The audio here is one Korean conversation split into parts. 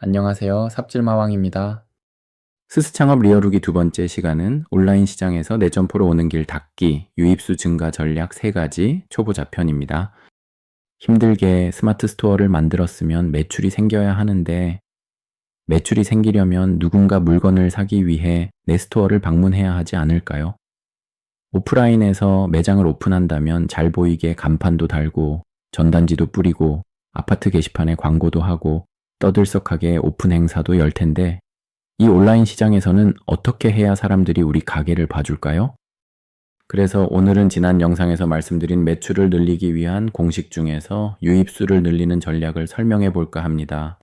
안녕하세요. 삽질마왕입니다. 스스창업 리어루기 두 번째 시간은 온라인 시장에서 내 점포로 오는 길 닫기, 유입수 증가 전략 3가지 초보자 편입니다. 힘들게 스마트 스토어를 만들었으면 매출이 생겨야 하는데 매출이 생기려면 누군가 물건을 사기 위해 내 스토어를 방문해야 하지 않을까요? 오프라인에서 매장을 오픈한다면 잘 보이게 간판도 달고 전단지도 뿌리고 아파트 게시판에 광고도 하고 떠들썩하게 오픈 행사도 열 텐데 이 온라인 시장에서는 어떻게 해야 사람들이 우리 가게를 봐줄까요? 그래서 오늘은 지난 영상에서 말씀드린 매출을 늘리기 위한 공식 중에서 유입수를 늘리는 전략을 설명해 볼까 합니다.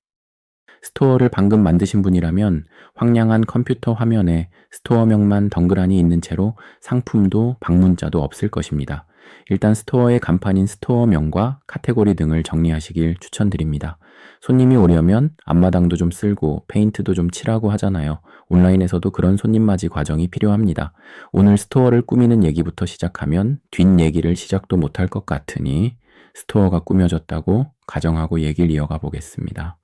스토어를 방금 만드신 분이라면 황량한 컴퓨터 화면에 스토어명만 덩그라니 있는 채로 상품도 방문자도 없을 것입니다. 일단 스토어의 간판인 스토어명과 카테고리 등을 정리하시길 추천드립니다. 손님이 오려면 앞마당도 좀 쓸고 페인트도 좀 칠하고 하잖아요. 온라인에서도 그런 손님 맞이 과정이 필요합니다. 오늘 스토어를 꾸미는 얘기부터 시작하면 뒷 얘기를 시작도 못할 것 같으니 스토어가 꾸며졌다고 가정하고 얘기를 이어가 보겠습니다.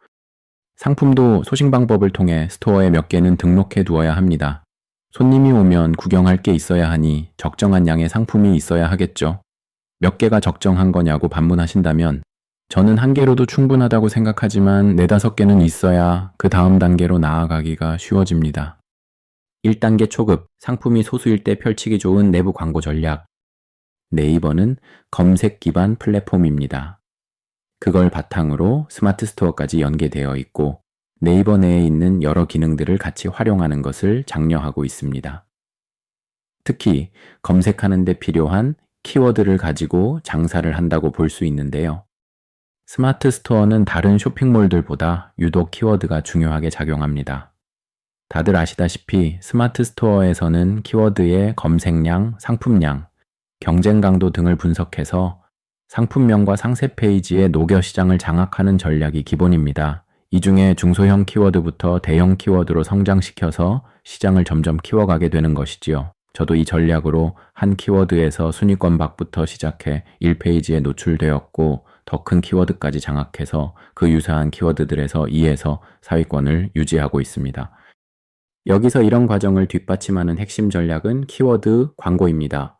상품도 소싱 방법을 통해 스토어에 몇 개는 등록해 두어야 합니다. 손님이 오면 구경할 게 있어야 하니 적정한 양의 상품이 있어야 하겠죠. 몇 개가 적정한 거냐고 반문하신다면 저는 한 개로도 충분하다고 생각하지만 네다섯 개는 있어야 그 다음 단계로 나아가기가 쉬워집니다. 1단계 초급, 상품이 소수일 때 펼치기 좋은 내부 광고 전략. 네이버는 검색 기반 플랫폼입니다. 그걸 바탕으로 스마트 스토어까지 연계되어 있고 네이버 내에 있는 여러 기능들을 같이 활용하는 것을 장려하고 있습니다. 특히 검색하는 데 필요한 키워드를 가지고 장사를 한다고 볼 수 있는데요. 스마트 스토어는 다른 쇼핑몰들보다 유독 키워드가 중요하게 작용합니다. 다들 아시다시피 스마트 스토어에서는 키워드의 검색량, 상품량, 경쟁 강도 등을 분석해서 상품명과 상세 페이지에 녹여 시장을 장악하는 전략이 기본입니다. 이 중에 중소형 키워드부터 대형 키워드로 성장시켜서 시장을 점점 키워가게 되는 것이지요. 저도 이 전략으로 한 키워드에서 순위권 박부터 시작해 1페이지에 노출되었고 더 큰 키워드까지 장악해서 그 유사한 키워드들에서 2에서 4위권을 유지하고 있습니다. 여기서 이런 과정을 뒷받침하는 핵심 전략은 키워드 광고입니다.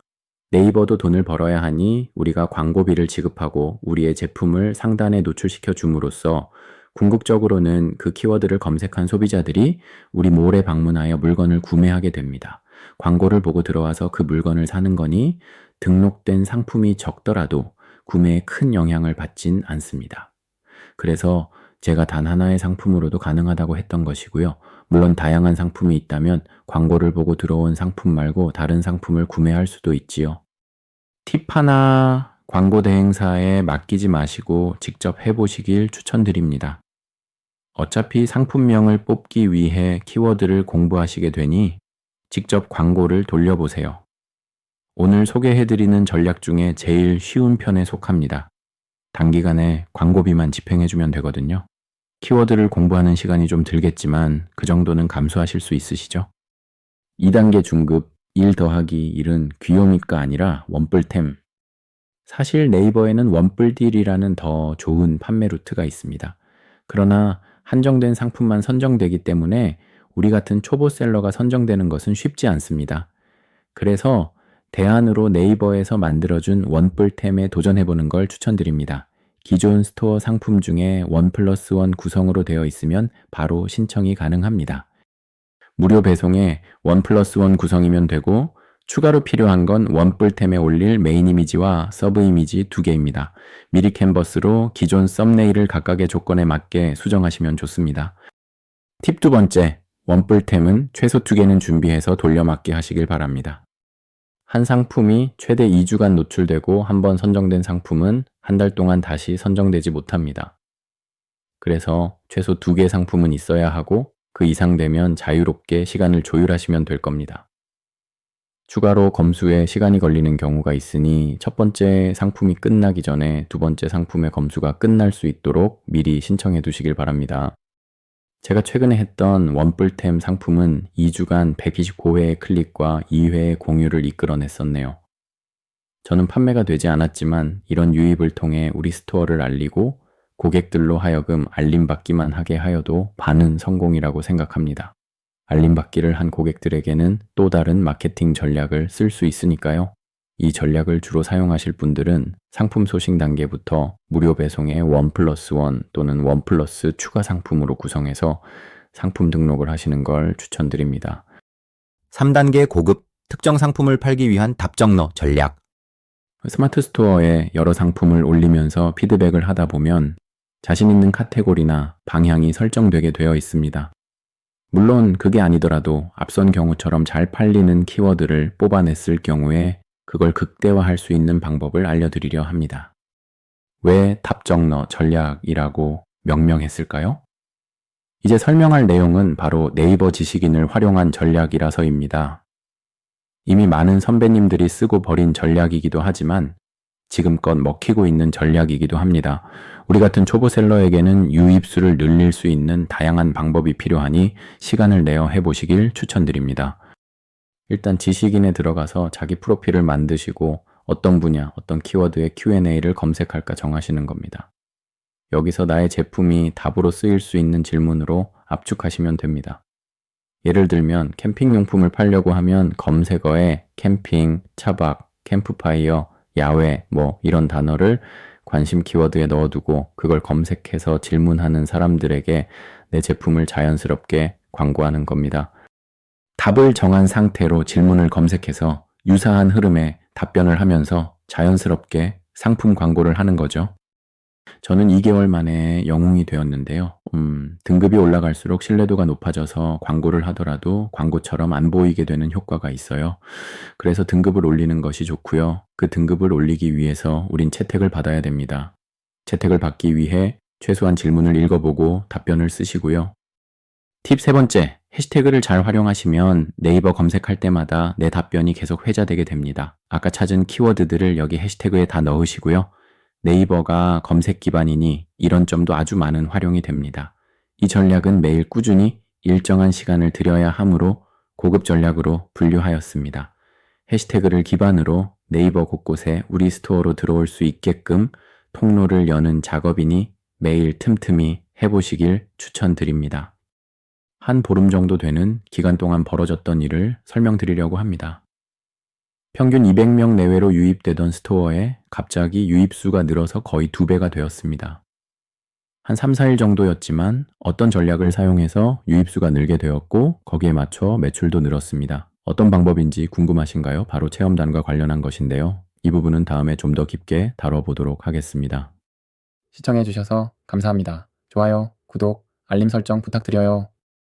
네이버도 돈을 벌어야 하니 우리가 광고비를 지급하고 우리의 제품을 상단에 노출시켜 줌으로써 궁극적으로는 그 키워드를 검색한 소비자들이 우리 몰에 방문하여 물건을 구매하게 됩니다. 광고를 보고 들어와서 그 물건을 사는 거니 등록된 상품이 적더라도 구매에 큰 영향을 받진 않습니다. 그래서 제가 단 하나의 상품으로도 가능하다고 했던 것이고요. 물론 다양한 상품이 있다면 광고를 보고 들어온 상품 말고 다른 상품을 구매할 수도 있지요. 팁 하나 광고 대행사에 맡기지 마시고 직접 해보시길 추천드립니다. 어차피 상품명을 뽑기 위해 키워드를 공부하시게 되니 직접 광고를 돌려보세요. 오늘 소개해드리는 전략 중에 제일 쉬운 편에 속합니다. 단기간에 광고비만 집행해주면 되거든요. 키워드를 공부하는 시간이 좀 들겠지만 그 정도는 감수하실 수 있으시죠? 2단계 중급 1 더하기 1은 귀요미가 아니라 원뿔템. 사실 네이버에는 원뿔딜이라는 더 좋은 판매 루트가 있습니다. 그러나 한정된 상품만 선정되기 때문에 우리 같은 초보셀러가 선정되는 것은 쉽지 않습니다. 그래서 대안으로 네이버에서 만들어준 원뿔템에 도전해보는 걸 추천드립니다. 기존 스토어 상품 중에 원 플러스 원 구성으로 되어 있으면 바로 신청이 가능합니다. 무료 배송에 원 플러스 원 구성이면 되고 추가로 필요한 건 원뿔템에 올릴 메인 이미지와 서브 이미지 두 개입니다. 미리 캔버스로 기존 썸네일을 각각의 조건에 맞게 수정하시면 좋습니다. 팁 두 번째, 원뿔템은 최소 두 개는 준비해서 돌려막기 하시길 바랍니다. 한 상품이 최대 2주간 노출되고 한 번 선정된 상품은 한 달 동안 다시 선정되지 못합니다. 그래서 최소 두 개 상품은 있어야 하고 그 이상 되면 자유롭게 시간을 조율하시면 될 겁니다. 추가로 검수에 시간이 걸리는 경우가 있으니 첫 번째 상품이 끝나기 전에 두 번째 상품의 검수가 끝날 수 있도록 미리 신청해 두시길 바랍니다. 제가 최근에 했던 원뿔템 상품은 2주간 129회의 클릭과 2회의 공유를 이끌어냈었네요. 저는 판매가 되지 않았지만 이런 유입을 통해 우리 스토어를 알리고 고객들로 하여금 알림받기만 하게 하여도 반은 성공이라고 생각합니다. 알림받기를 한 고객들에게는 또 다른 마케팅 전략을 쓸 수 있으니까요. 이 전략을 주로 사용하실 분들은 상품 소싱 단계부터 무료 배송의 원 플러스 원 또는 원 플러스 추가 상품으로 구성해서 상품 등록을 하시는 걸 추천드립니다. 3단계 고급 특정 상품을 팔기 위한 답정너 전략. 스마트 스토어에 여러 상품을 올리면서 피드백을 하다 보면 자신 있는 카테고리나 방향이 설정되게 되어 있습니다. 물론 그게 아니더라도 앞선 경우처럼 잘 팔리는 키워드를 뽑아냈을 경우에 그걸 극대화할 수 있는 방법을 알려드리려 합니다. 왜 답정너 전략이라고 명명했을까요? 이제 설명할 내용은 바로 네이버 지식인을 활용한 전략이라서입니다. 이미 많은 선배님들이 쓰고 버린 전략이기도 하지만 지금껏 먹히고 있는 전략이기도 합니다. 우리 같은 초보셀러에게는 유입수를 늘릴 수 있는 다양한 방법이 필요하니 시간을 내어 해보시길 추천드립니다. 일단 지식인에 들어가서 자기 프로필을 만드시고 어떤 분야, 어떤 키워드의 Q&A를 검색할까 정하시는 겁니다. 여기서 나의 제품이 답으로 쓰일 수 있는 질문으로 압축하시면 됩니다. 예를 들면 캠핑용품을 팔려고 하면 검색어에 캠핑, 차박, 캠프파이어, 야외 뭐 이런 단어를 관심 키워드에 넣어두고 그걸 검색해서 질문하는 사람들에게 내 제품을 자연스럽게 광고하는 겁니다. 답을 정한 상태로 질문을 검색해서 유사한 흐름에 답변을 하면서 자연스럽게 상품 광고를 하는 거죠. 저는 2개월 만에 영웅이 되었는데요. 음, 등급이 올라갈수록 신뢰도가 높아져서 광고를 하더라도 광고처럼 안 보이게 되는 효과가 있어요. 그래서 등급을 올리는 것이 좋고요. 그 등급을 올리기 위해서 우린 채택을 받아야 됩니다. 채택을 받기 위해 최소한 질문을 읽어보고 답변을 쓰시고요. 팁 세 번째, 해시태그를 잘 활용하시면 네이버 검색할 때마다 내 답변이 계속 회자되게 됩니다. 아까 찾은 키워드들을 여기 해시태그에 다 넣으시고요. 네이버가 검색 기반이니 이런 점도 아주 많은 활용이 됩니다. 이 전략은 매일 꾸준히 일정한 시간을 들여야 하므로 고급 전략으로 분류하였습니다. 해시태그를 기반으로 네이버 곳곳에 우리 스토어로 들어올 수 있게끔 통로를 여는 작업이니 매일 틈틈이 해보시길 추천드립니다. 한 보름 정도 되는 기간 동안 벌어졌던 일을 설명드리려고 합니다. 평균 200명 내외로 유입되던 스토어에 갑자기 유입수가 늘어서 거의 두 배가 되었습니다. 한 3, 4일 정도였지만 어떤 전략을 사용해서 유입수가 늘게 되었고 거기에 맞춰 매출도 늘었습니다. 어떤 방법인지 궁금하신가요? 바로 체험단과 관련한 것인데요. 이 부분은 다음에 좀 더 깊게 다뤄보도록 하겠습니다. 시청해주셔서 감사합니다. 좋아요, 구독, 알림 설정 부탁드려요.